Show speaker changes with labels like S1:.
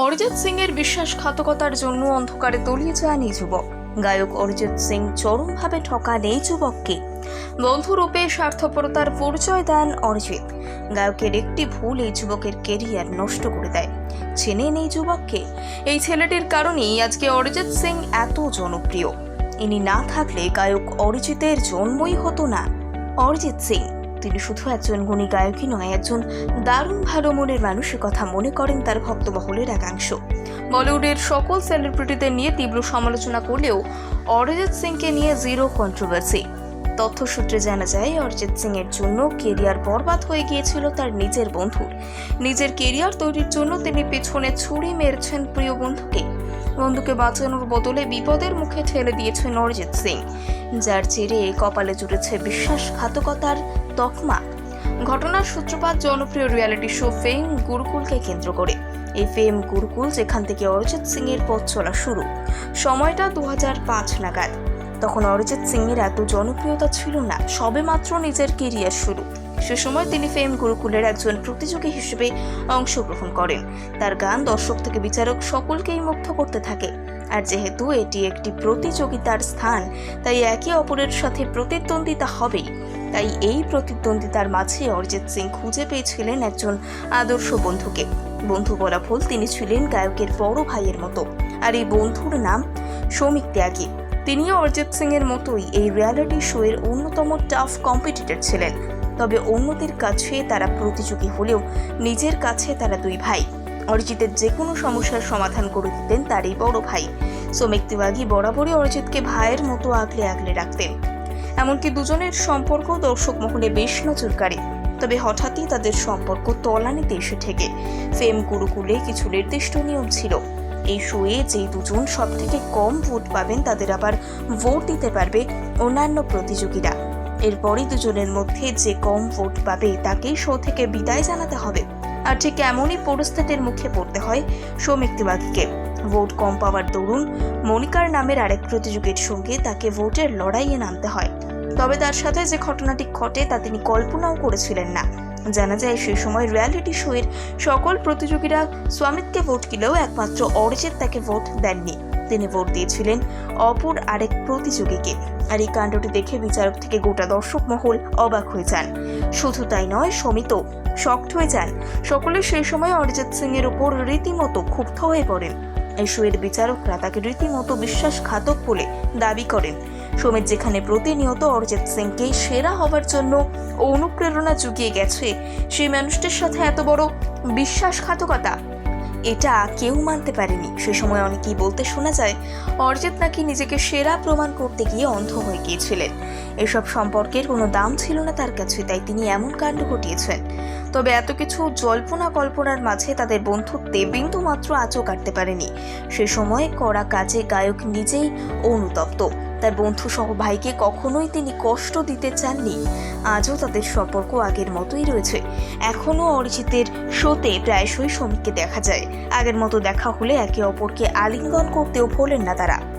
S1: অরিজিৎ সিং এর বিশ্বাসঘাতকতার জন্য অন্ধকারে তলিয়ে যান এই যুবক। গায়ক অরিজিৎ সিং চরমভাবে ঠকান এই যুবককে। বন্ধুরূপে স্বার্থপরতার পরিচয় দেন অরিজিৎ। গায়কের একটি ভুল এই যুবকের কেরিয়ার নষ্ট করে দেয়। চেনেন এই যুবককে। এই ছেলেটির কারণেই আজকে অরিজিৎ সিং এত জনপ্রিয়। ইনি না থাকলে গায়ক অরিজিতের জন্মই হতো না। অরিজিৎ সিং তিনি শুধু একজন গুণী গায়কই নয়, একজন দারুণ ভালো মনের মানুষের কথা মনে করেন তার ভক্তবহলের একাংশ। বলিউডের সকল সেলিব্রিটিদের নিয়ে তীব্র সমালোচনা করলেও অরিজিৎ সিংকে নিয়ে জিরো কন্ট্রোভার্সি তথ্যসূত্রে জানা যায়, অরিজিৎ সিং এর জন্য কেরিয়ার বরবাদ হয়ে গিয়েছিল তার নিজের বন্ধুর। নিজের কেরিয়ার তৈরির জন্য তিনি পেছনে ছুরি মেরেছেন প্রিয় বন্ধুকে। বন্ধুকে বাঁচানোর বদলে বিপদের মুখে ঠেলে দিয়েছেন অরিজিৎ সিং। যার জেরে কপালে জুড়েছে বিশ্বাসঘাতকতার তকমা। ঘটনার সূত্রপাত জনপ্রিয় রিয়ালিটি শো ফেম গুরুকুলকে কেন্দ্র করে। এই ফেম গুরুকুল যেখান থেকে অরিজিৎ সিং এর পথ চলা শুরু। সময়টা দু হাজার পাঁচ নাগাদ। তখন অরিজিৎ সিং এর এত জনপ্রিয়তা ছিল না সবেমাত্র নিজের কেরিয়ার শুরু। সে সময় তিনি ফেম গুরুকুলের একজন প্রতিযোগী হিসেবে অংশগ্রহণ করেন। তার গান দর্শক থেকে বিচারক সকলকেই মুগ্ধ করতে থাকে। আর যেহেতু এটি একটি প্রতিযোগিতার স্থান, তাই একে অপরের সাথে প্রতিদ্বন্দ্বিতা হবেই। তাই এই প্রতিদ্বন্দ্বিতার মাঝে অরিজিৎ সিং খুঁজে পেয়েছিলেন একজন আদর্শ বন্ধুকে। বন্ধু বলা ভুল, তিনি ছিলেন গায়কের বড় ভাইয়ের মতো। আর এই বন্ধুর নাম সৌমিক ত্যাগী। তিনিও অরিজিৎ সিং এর মতোই এই রিয়ালিটি শো এর অন্যতম টাফ কম্পিটিটর ছিলেন। তবে অন্যদের কাছে তারা প্রতিযোগী হলেও নিজের কাছে তারা দুই ভাই। অরিজিতের যে কোনো সমস্যার সমাধান করে দিতেন তার এই বড় ভাই। সৌমিক তিওয়াগি বরাবরই অরিজিৎকে ভাইয়ের মতো আগলে আগলে রাখতেন। এমনকি দুজনের সম্পর্ক দর্শক মহলে বেশ নজরকারী। তবে হঠাৎই তাদের সম্পর্ক তলানিতে এসে ঠেকে। ফেম গুরুকুলে কিছু নির্দিষ্ট নিয়ম ছিল। এই শোয়ে যে দুজন সব থেকে কম ভোট পাবেন তাদের আবার ভোট দিতে পারবে অন্যান্য প্রতিযোগীরা। এরপরই দুজনের মধ্যে যে কম ভোট পাবে তাকেই শো থেকে বিদায় জানাতে হবে। আর ঠিক এমনই পরিস্থিতির মুখে পড়তে হয় সৌমিক তিওয়াগিকে ভোট কম পাওয়ার দরুন মনিকার নামের আরেক প্রতিযোগীর সঙ্গে তাকে ভোটের লড়াইয়ে নামতে হয়। তবে তার সাথে যে ঘটনাটি ঘটে তা তিনি কল্পনাও করেছিলেন না। জানা যায়, সেই সময় রিয়ালিটি শোয়ের সকল প্রতিযোগীরা স্বামিতকে ভোট দিলেও একমাত্র অরিজিৎ তাকে ভোট দেননি। তিনি ভোট দিয়েছিলেন অপর আরেক প্রতিযোগীকে। আর এই কাণ্ডটি দেখে বিচারক থেকে গোটা দর্শক মহল অবাক হয়ে যান। শুধু তাই নয় সমিত শক্ট হয়ে যান সকলে সেই সময় অরিজিৎ সিং এর উপর রীতিমতো ক্ষুব্ধ হয়ে পড়েন। এই শোয়ের বিচারকরা তাকে রীতিমতো বিশ্বাসঘাতক বলে দাবি করেন। সমিত যেখানে প্রতিনিয়ত অরিজিৎ সিংকে সেরা হবার জন্য অনুপ্রেরণা জুগিয়ে গেছে, সেই মানুষটির সাথে এত বড় বিশ্বাসঘাতকতা, এটা কেউ মানতে পারেনি। সে সময় অনেকেই বলতে শোনা যায়, অরিজিৎ নাকি নিজেকে সেরা প্রমাণ করতে গিয়ে অন্ধ হয়ে গিয়েছিলেন। এসব সম্পর্কের কোনো দাম ছিল না তার কাছে, তাই তিনি এমন কাণ্ড ঘটিয়েছেন। তবে এত কিছু জল্পনা কল্পনার মাঝে তাদের বন্ধুত্বে বিন্দু মাত্র আঁচও কাটতে পারেনি। সে সময় করা কাজে গায়ক নিজেই অনুতপ্ত। তার বন্ধু সহ ভাইকে কখনোই তিনি কষ্ট দিতে চাননি। আজও তাদের সম্পর্ক আগের মতোই রয়েছে। এখনও অরিজিতের শোতে প্রায়শই শ্রমিককে দেখা যায়। আগের মতো দেখা হলে একে অপরকে আলিঙ্গন করতেও ভোলেন না তারা।